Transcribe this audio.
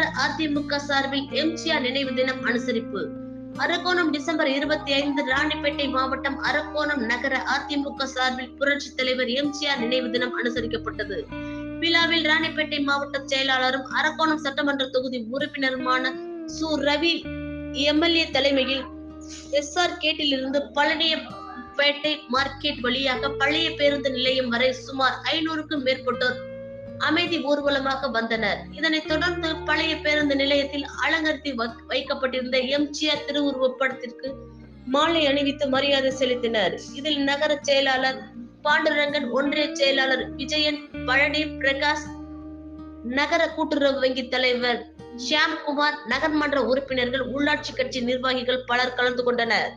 அதிமுக சார்பில் எம்ஜிஆர் நினைவு தினம் அனுசரிப்பு. அரக்கோணம் டிசம்பர் இருபத்தி ஐந்து ராணிப்பேட்டை மாவட்டம் அரக்கோணம் நகர அதிமுக சார்பில் புரட்சி தலைவர் எம்ஜிஆர் நினைவு தினம் அனுசரிக்கப்பட்டது. விழாவில் ராணிப்பேட்டை மாவட்ட செயலாளரும் அரக்கோணம் சட்டமன்ற தொகுதி உறுப்பினருமான சு. ரவி எம்எல்ஏ தலைமையில் எஸ் ஆர் கேட்டில் இருந்து பழனியப்பேட்டை மார்க்கெட் வழியாக பழைய பேருந்து நிலையம் வரை சுமார் ஐநூறுக்கும் மேற்பட்டோர் அமைதி ஊர்வலமாக வந்தனர். இதனைத் தொடர்ந்து பழைய பேருந்து நிலையத்தில் அலங்கரித்து வைக்கப்பட்டிருந்த எம்ஜிஆர் திருவுருவப் படத்திற்கு மாலை அணிவித்து மரியாதை செலுத்தினர். இதில் நகர செயலாளர் பாண்டுரங்கன் ஒன்றிய செயலாளர் விஜயன் பழனி பிரகாஷ் நகர கூட்டுறவு வங்கி தலைவர் ஷியாம்குமார் நகர்மன்ற உறுப்பினர்கள் உள்ளாட்சி கட்சி நிர்வாகிகள் பலர் கலந்து கொண்டனர்.